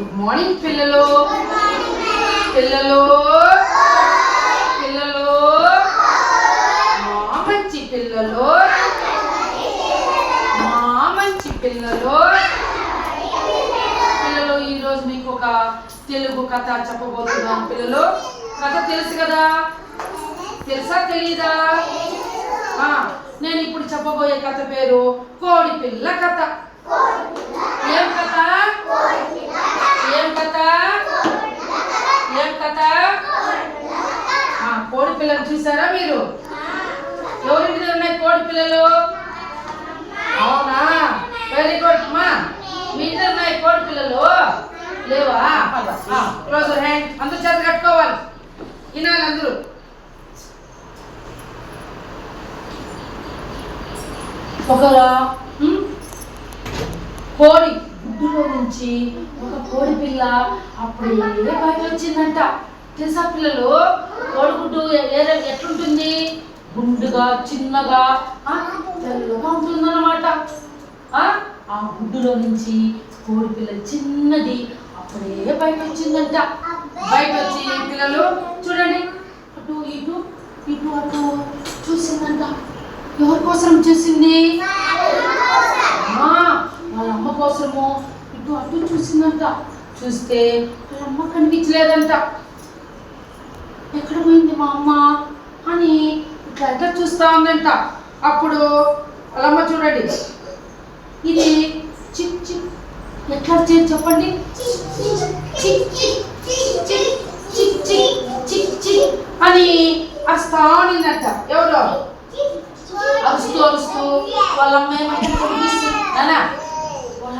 Good morning పిల్లలు. పిల్లలు. పిల్లలు. మా మంచి పిల్లలు. మా మంచి పిల్లలు. పిల్లలు ఈరోజు మీకు ఒక తెలుగు కథ చెప్పబోతున్నాను పిల్లలు. కథ తెలుసు కదా? తెలుసా తెలీదా? నేను ఇప్పుడు చెప్పబోయే కథ పేరు కోడి పిల్ల కథ. ఏం కథ? కథ? ఏం కథ? కోడి పిల్లలు చూసారా మీరు? ఎవరింటి దగ్గర ఉన్నాయి కోడి పిల్లలు? అవునా? వెరీ గుడ్ మా మీ ఇంటి ఉన్నాయి కోడి పిల్లలు? లేవా? క్లోజ్ హ్యాండ్ అందరూ చేత కట్టుకోవాలి. వినాలి అందరూ. ఒకరా కోడి. గుడ్డులో నుంచి ఒక కోడి పిల్ల అప్పుడే బయట వచ్చిందంట తెలుసా పిల్లలు? కోడిగుడ్డు ఏ- ఏ- ఎట్లుంటుంది? గుండుగా చిన్నగా తెల్లగా ఉంటుందన్నమాట. ఆ ఆ గుడ్డులో నుంచి కోడి పిల్ల చిన్నది అప్పుడే బయట వచ్చిందంట బయట వచ్చి పిల్లలు చూడండి. అటు ఇటు ఇటు అటు చూసిందంట. ఎవరి కోసం చూసింది ఆ, వాళ్ళ అమ్మ కోసము ఇటు అటు చూసిందంట చూస్తే వాళ్ళ అమ్మ కనిపించలేదంట ఎక్కడ పోయింది మా అమ్మ అని ఇట్లా ఎట్లా చూస్తా ఉందంట అప్పుడు వాళ్ళ అమ్మ చూడండి ఇది చిక్ చిక్ ఎట్లా చేసి చెప్పండి అని అరుస్తా ఉన్నిందంట ఎవరు అరుస్తూ అరుస్తూ వాళ్ళ అమ్మ ఏమైనా కనిపిస్తుంది నానా వాళ్ళ అమ్మ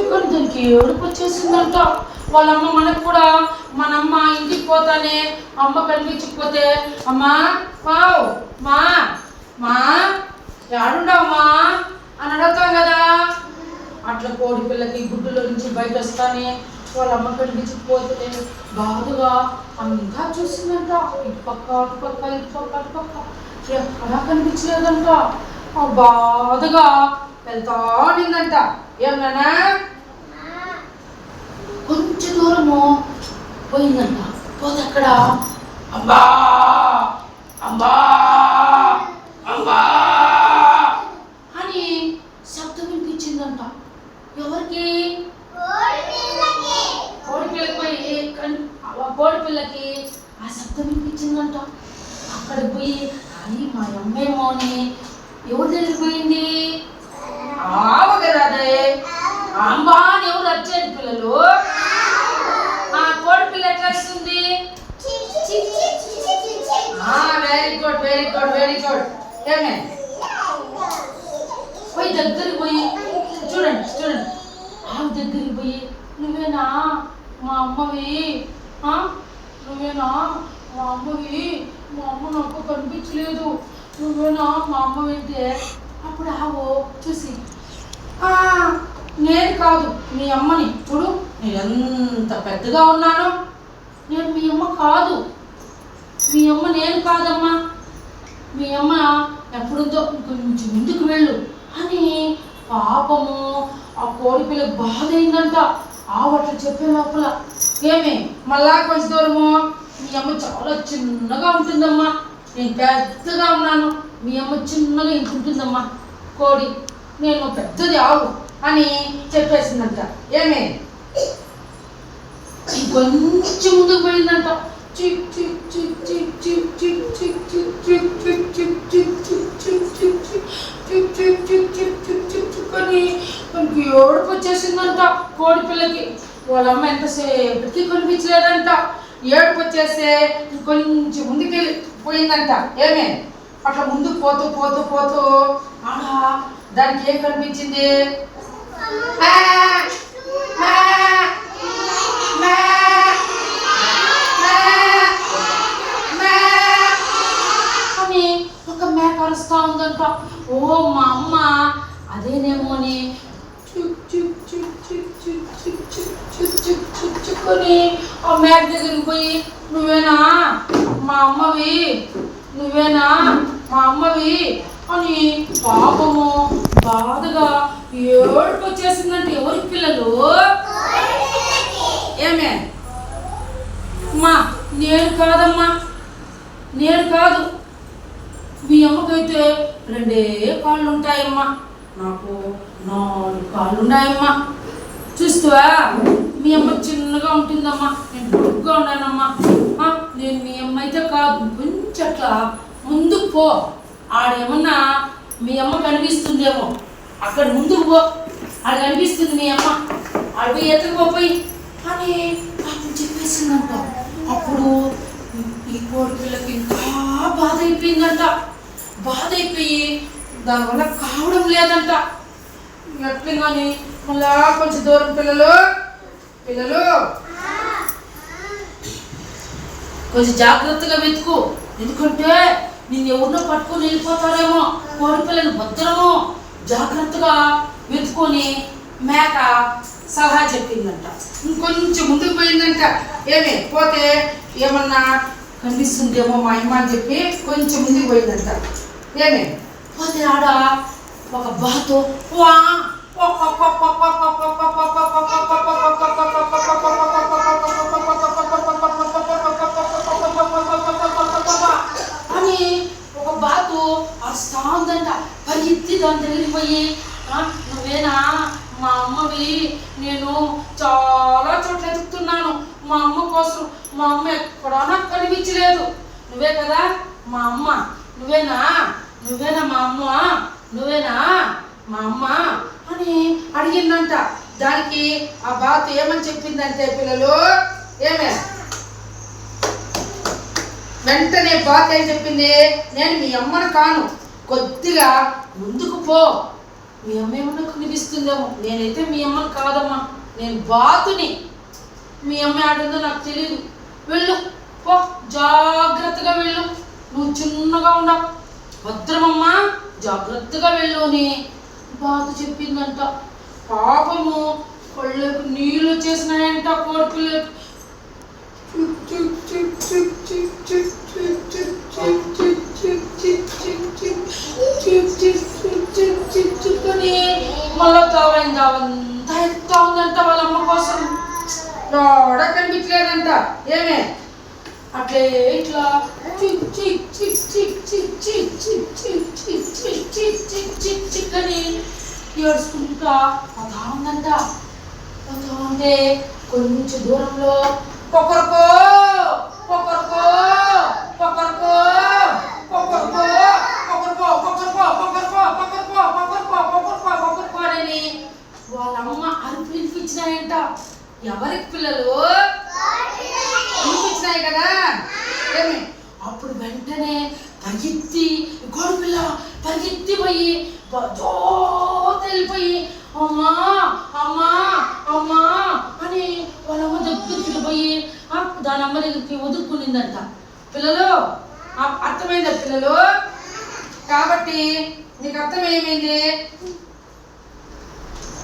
చిక్ దానికి ఏడుపు వచ్చేసిందంట వాళ్ళమ్మ మనకు కూడా మనమ్మ ఇంటికి పోతానే అమ్మ కనిపించకపోతే అమ్మా పావు మా మా ఏడుండవమ్మా అని అడుగుతాం కదా. అట్లా కోడి పిల్లకి గుడ్డులో నుంచి బయట వస్తానే వాళ్ళ అమ్మ కనిపించకపోతే బాధగా అంతా చూసిందంట ఇటు పక్క అటు పక్క ఇటు పక్క అటు పక్క. ఎక్కడా కనిపించలేదంట. బాధగా వెళ్తా నిందంట ఏమన్నా కొంచెం దూరము పోయిందంట. పోతే అక్కడ అబ్బా అబ్బా అబ్బా అని శబ్దం వినిపించిందంట. ఎవరికి? కోడి పిల్లకి ఆ కోడి పిల్లకి ఆ శబ్దం వినిపించిందంట. అక్కడ పోయి అయ్యి మా అమ్మేమో అని ఎవరి దగ్గరికి పోయింది? ఆవు కదా అదే అంబా అని ఎవరు వచ్చేది పిల్లలు? వెరీ గుడ్ వెరీ గుడ్ ఏమే పోయి దగ్గరికి పోయి చూడండి చూడండి. ఆమె దగ్గరికి పోయి నువ్వేనా మా అమ్మవి? ఆ? నువ్వేనా మా అమ్మవి? మా అమ్మ నాకు కనిపించలేదు. నువ్వేనా మా అమ్మవి అంటే అప్పుడు ఆవో చూసి. నేను కాదు మీ అమ్మని. చూడు నేను ఎంత పెద్దగా ఉన్నాను. నేను మీ అమ్మ కాదు. మీ అమ్మ నేను కాదమ్మా. మీ అమ్మ ఎప్పుడుందో కొంచెం ముందుకు వెళ్ళు. అని పాపము ఆ కోడి పిల్ల బాధ అయిందంట ఆవు చెప్పే లోపల ఏమి మళ్ళా కొంచెం దూరము. మీ అమ్మ చాలా చిన్నగా ఉంటుందమ్మా. నేను పెద్దగా ఉన్నాను. మీ అమ్మ చిన్నగా ఇంత ఉంటుందమ్మా. కోడి నేను పెద్దది ఆవు అని చెప్పేసిందంట. ఏమే ఇంకొంచెం ముందుకు పోయిందంట ఏడుపొచ్చేసిందంట కోడి పిల్లకి వాళ్ళ అమ్మ ఎంతసేపటికి కనిపించలేదంట ఏడుపు వచ్చేస్తే కొంచెం ముందుకి పోయిందంట ఏమే అట్లా ముందుకు పోతూ పోతూ పోతూ ఆహా దానికి ఏం కనిపించింది చుక్ ఓ మా అమ్మ అదేనేమోని అని ఆ మేక దగ్గరికి పోయి నువ్వేనా మా అమ్మవి నువ్వేనా మా అమ్మవి అని పాపము బాధగా ఏడుపు వచ్చేసిందంటే ఎవరి పిల్లలు ఏమే అమ్మా నేను కాదమ్మా నేను కాదు మీ అమ్మకైతే రెండే కాళ్ళు ఉంటాయమ్మా నాకు నాలుగు కాళ్ళు ఉన్నాయమ్మా చూస్తావా? మీ అమ్మ చిన్నగా ఉంటుందమ్మా. నేను పొడుగ్గా ఉన్నానమ్మా. నేను మీ అమ్మ అయితే కాదు. కొంచెం అట్లా ముందుకు పో. ఆడేమన్నా మీ అమ్మ కనిపిస్తుందేమో. అక్కడ ముందుకు పో. ఆడ కనిపిస్తుంది మీ అమ్మ. ఆడ పోయి ఎత్తకపోయి అని పాపం చెప్పేసిందంట. అప్పుడు ఈ కోడి పిల్లకి ఇంకా బాధ అయిపోయిందంట బాధ అయిపోయి దానివల్ల కావడం లేదంట. ఎట్లా మళ్ళా కొంచెం దూరం పిల్లలు పిల్లలు. కొంచెం జాగ్రత్తగా వెతుకు. ఎందుకంటే నిన్ను ఎవరినో పట్టుకొని వెళ్ళిపోతారేమో కోడి పిల్లని భద్రము. జాగ్రత్తగా వెతుకొని మేక సలహా చెప్పిందంట. ఇంకొంచెం ముందుకు పోయిందంట. ఏమి పోతే ఏమన్నా కనిపిస్తుందేమో మా అమ్మ అని చెప్పి కొంచెం ముందుకు పోయిందంట. ఏమే పోతే ఆడ? ఒక బాతో? వా! అని ఒక బాతు అరుస్తా ఉందంట పరిగెత్తి దాని దగ్గరికి పోయి నువ్వేనా? మా అమ్మవి నేను చాలా చోట్ల మా అమ్మ కోసం మా అమ్మ ఎక్కడా నాకు కనిపించలేదు. నువ్వే కదా మా అమ్మ. నువ్వేనా? నువ్వేనా మా అమ్మ? నువ్వేనా మా అమ్మ? అని అడిగిందంట. దానికి ఆ బాతు ఏమని చెప్పిందంటే పిల్లలు ఏమే? వెంటనే బాత ఏం చెప్పింది? నేను మీ అమ్మను కాను. కొద్దిగా ముందుకు పో. మీ అమ్మ ఏమన్నా కనిపిస్తుందేమో. నేనైతే మీ అమ్మను కాదమ్మా. నేను బాతుని. మీ అమ్మ ఆడుందో నాకు తెలియదు వెళ్ళు పో జాగ్రత్తగా వెళ్ళు నువ్వు చిన్నగా ఉండవు భద్రమమ్మా జాగ్రత్తగా వెళ్ళు అని బాధ చెప్పిందంట పాపము కళ్ళకు నీళ్ళు వచ్చేసినాయంట కోడిపిల్లకి మళ్ళా తావైంది అవంతా ఎత్తా ఉందంట వాళ్ళ అమ్మ కోసం రాడ కనిపించలేదంట ఏమే అట్లే ఇట్లా చిక్ చిక్ చిక్ చిక్ చిక్ చిక్ చిక్ చిక్ చిక్ చిక్ చిక్ చిక్ చిక్ చిక్ అని ఏడుచుకుంటా పోతా ఉందంట పోతా ఉంటే కొంచెం దూరంలో కొకరకో కొకరకో కొకరకో ఎవరికి పిల్లలు? చూపించినాయి కదా. ఏమి? అప్పుడు వెంటనే పరిగెత్తి గోడు పిల్ల పరిగెత్తి పోయి వెళ్ళిపోయి అమ్మా అమ్మా అమ్మా అని వాళ్ళమ్మ దగ్గరికి పోయి దాని అమ్మ దగ్గరికి ఒదుక్కునిందంట పిల్లలు అర్థమైందా పిల్లలు? కాబట్టి నీకు అర్థమేమైంది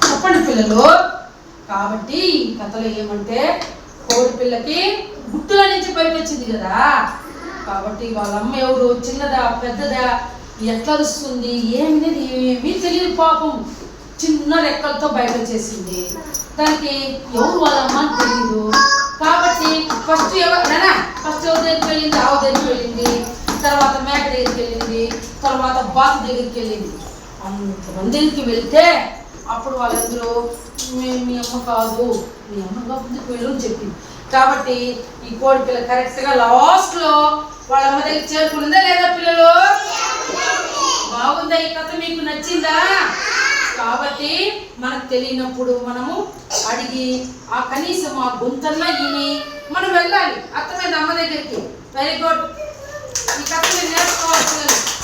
చెప్పండి పిల్లలు. కాబట్టి ఈ కథలో ఏమంటే కోడి పిల్లకి గుట్టుల నుంచి పైకి వచ్చింది కదా. కాబట్టి వాళ్ళ అమ్మ ఎవరు? చిన్నదా? పెద్దదా? ఎట్లా వస్తుంది ఏమిది ఏమీ తెలియదు పాపం. చిన్న రెక్కలతో బయట వచ్చేసింది దానికి ఎవరు వాళ్ళ అమ్మ అని తెలియదు కాబట్టి ఫస్ట్ ఎవరు? ఫస్ట్ ఎవరి దగ్గరికి వెళ్ళింది? ఆవు దగ్గరికి వెళ్ళింది. తర్వాత మేక దగ్గరికి వెళ్ళింది. తర్వాత బాతు దగ్గరికి వెళ్ళింది. అంతమందికి వెళ్తే అప్పుడు వాళ్ళందరూ "మీ- మీ అమ్మ కాదు మీ అమ్మ ముందుకు వెళ్ళు అని చెప్పింది. కాబట్టి ఈ కోడి పిల్ల కరెక్ట్గా లాస్ట్లో వాళ్ళ అమ్మ దగ్గర చేరుకుందా లేదా పిల్లలు? బాగుందా ఈ కథ మీకు నచ్చిందా? కాబట్టి మనకు తెలియనప్పుడు మనము అడిగి ఆ కనీసం ఆ గొంతల్లా ఇని మనం వెళ్ళాలి. అర్థమైంది అమ్మ దగ్గరికి? వెరీ గుడ్ ఈ కథ మీరు నేర్చుకోవాలి